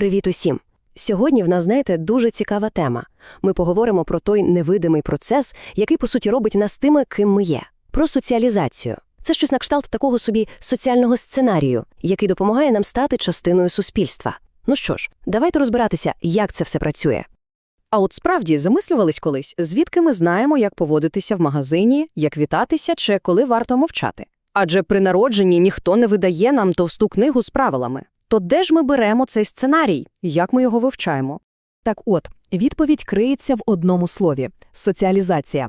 Привіт усім! Сьогодні в нас, знаєте, дуже цікава тема. Ми поговоримо про той невидимий процес, який, по суті, робить нас тими, ким ми є. Про соціалізацію. Це щось на кшталт такого собі соціального сценарію, який допомагає нам стати частиною суспільства. Ну що ж, давайте розбиратися, як це все працює. А от справді замислювались колись, звідки ми знаємо, як поводитися в магазині, як вітатися чи коли варто мовчати. Адже при народженні ніхто не видає нам товсту книгу з правилами. То де ж ми беремо цей сценарій? Як ми його вивчаємо? Так от, відповідь криється в одному слові – соціалізація.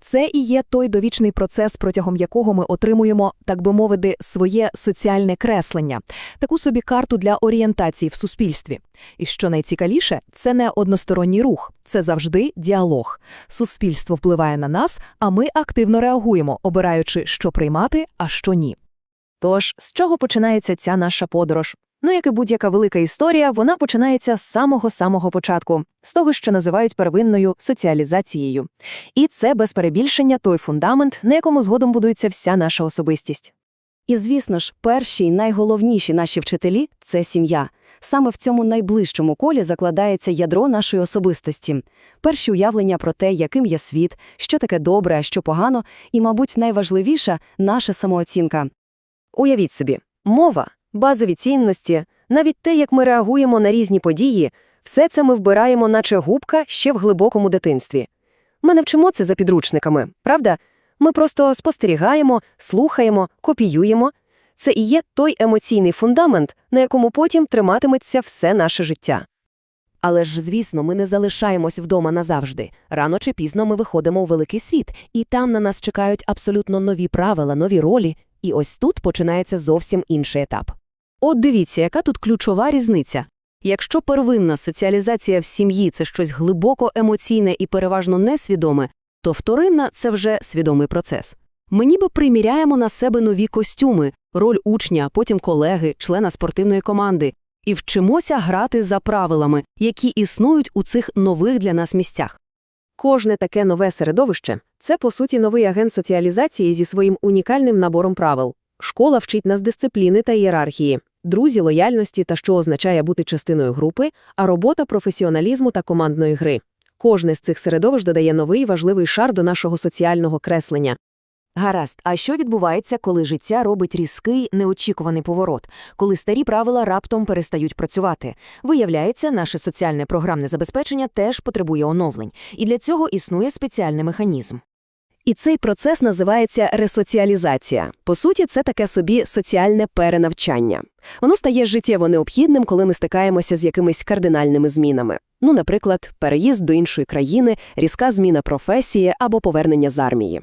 Це і є той довічний процес, протягом якого ми отримуємо, так би мовити, своє соціальне креслення, таку собі карту для орієнтації в суспільстві. І що найцікавіше, це не односторонній рух, це завжди діалог. Суспільство впливає на нас, а ми активно реагуємо, обираючи, що приймати, а що ні. Тож, з чого починається ця наша подорож? Ну, як і будь-яка велика історія, вона починається з самого-самого початку, з того, що називають первинною соціалізацією. І це, без перебільшення, той фундамент, на якому згодом будується вся наша особистість. І, звісно ж, перші й найголовніші наші вчителі – це сім'я. Саме в цьому найближчому колі закладається ядро нашої особистості. Перші уявлення про те, яким є світ, що таке добре, а що погано, і, мабуть, найважливіша – наша самооцінка. Уявіть собі, мова, базові цінності, навіть те, як ми реагуємо на різні події – все це ми вбираємо, наче губка, ще в глибокому дитинстві. Ми не вчимо це за підручниками, правда? Ми просто спостерігаємо, слухаємо, копіюємо. Це і є той емоційний фундамент, на якому потім триматиметься все наше життя. Але ж, звісно, ми не залишаємось вдома назавжди. Рано чи пізно ми виходимо у великий світ, і там на нас чекають абсолютно нові правила, нові ролі, і ось тут починається зовсім інший етап. От дивіться, яка тут ключова різниця. Якщо первинна соціалізація в сім'ї це щось глибоко емоційне і переважно несвідоме, то вторинна це вже свідомий процес. Ми ніби приміряємо на себе нові костюми, роль учня, потім колеги, члена спортивної команди, і вчимося грати за правилами, які існують у цих нових для нас місцях. Кожне таке нове середовище це, по суті, новий агент соціалізації зі своїм унікальним набором правил. Школа вчить нас дисципліни та ієрархії, друзі лояльності та що означає бути частиною групи, а робота професіоналізму та командної гри. Кожне з цих середовищ додає новий важливий шар до нашого соціального креслення. Гаразд, а що відбувається, коли життя робить різкий, неочікуваний поворот, коли старі правила раптом перестають працювати? Виявляється, наше соціальне програмне забезпечення теж потребує оновлень, і для цього існує спеціальний механізм. І цей процес називається ресоціалізація. По суті, це таке собі соціальне перенавчання. Воно стає життєво необхідним, коли ми стикаємося з якимись кардинальними змінами. Ну, наприклад, переїзд до іншої країни, різка зміна професії або повернення з армії.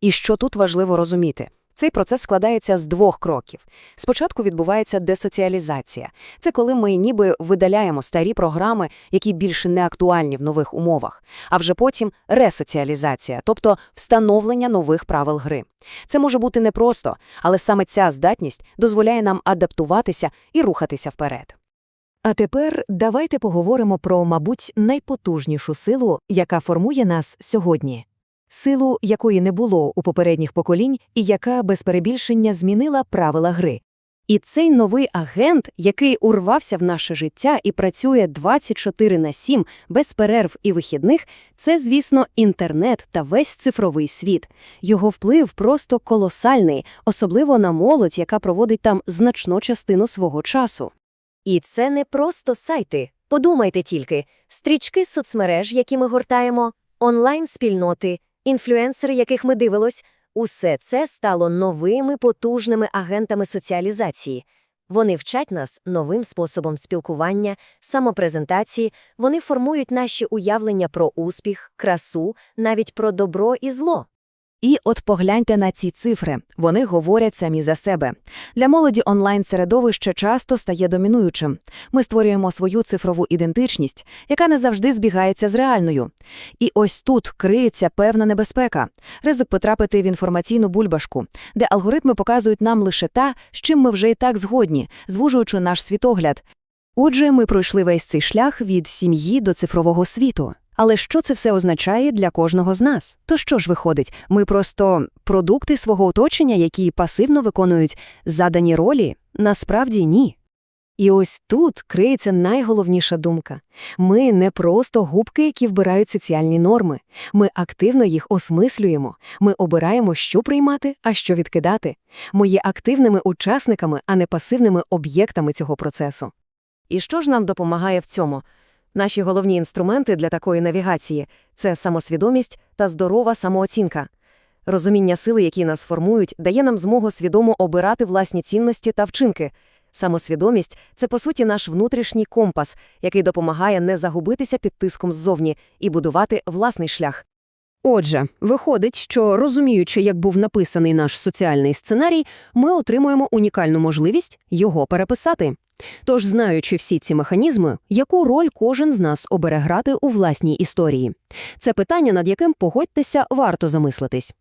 І що тут важливо розуміти? Цей процес складається з двох кроків. Спочатку відбувається десоціалізація. Це коли ми ніби видаляємо старі програми, які більше не актуальні в нових умовах, а вже потім ресоціалізація, тобто встановлення нових правил гри. Це може бути непросто, але саме ця здатність дозволяє нам адаптуватися і рухатися вперед. А тепер давайте поговоримо про, мабуть, найпотужнішу силу, яка формує нас сьогодні силу, якої не було у попередніх поколінь і яка без перебільшення змінила правила гри. І цей новий агент, який урвався в наше життя і працює 24 на 7 без перерв і вихідних, це, звісно, інтернет та весь цифровий світ. Його вплив просто колосальний, особливо на молодь, яка проводить там значну частину свого часу. І це не просто сайти. Подумайте тільки: стрічки з соцмереж, які ми гортаємо, онлайн-спільноти, інфлюенсери, яких ми дивилось, усе це стало новими потужними агентами соціалізації. Вони вчать нас новим способом спілкування, самопрезентації, вони формують наші уявлення про успіх, красу, навіть про добро і зло. І от погляньте на ці цифри, вони говорять самі за себе. Для молоді онлайн-середовище часто стає домінуючим. Ми створюємо свою цифрову ідентичність, яка не завжди збігається з реальною. І ось тут криється певна небезпека, ризик потрапити в інформаційну бульбашку, де алгоритми показують нам лише те, з чим ми вже і так згодні, звужуючи наш світогляд. Отже, ми пройшли весь цей шлях від сім'ї до цифрового світу. Але що це все означає для кожного з нас? То що ж виходить? Ми просто продукти свого оточення, які пасивно виконують задані ролі? Насправді ні. І ось тут криється найголовніша думка. Ми не просто губки, які вбирають соціальні норми. Ми активно їх осмислюємо. Ми обираємо, що приймати, а що відкидати. Ми є активними учасниками, а не пасивними об'єктами цього процесу. І що ж нам допомагає в цьому? Наші головні інструменти для такої навігації – це самосвідомість та здорова самооцінка. Розуміння сили, які нас формують, дає нам змогу свідомо обирати власні цінності та вчинки. Самосвідомість – це, по суті, наш внутрішній компас, який допомагає не загубитися під тиском ззовні і будувати власний шлях. Отже, виходить, що розуміючи, як був написаний наш соціальний сценарій, ми отримуємо унікальну можливість його переписати. Тож, знаючи всі ці механізми, яку роль кожен з нас обере грати у власній історії? Це питання, над яким, погодьтеся, варто замислитись.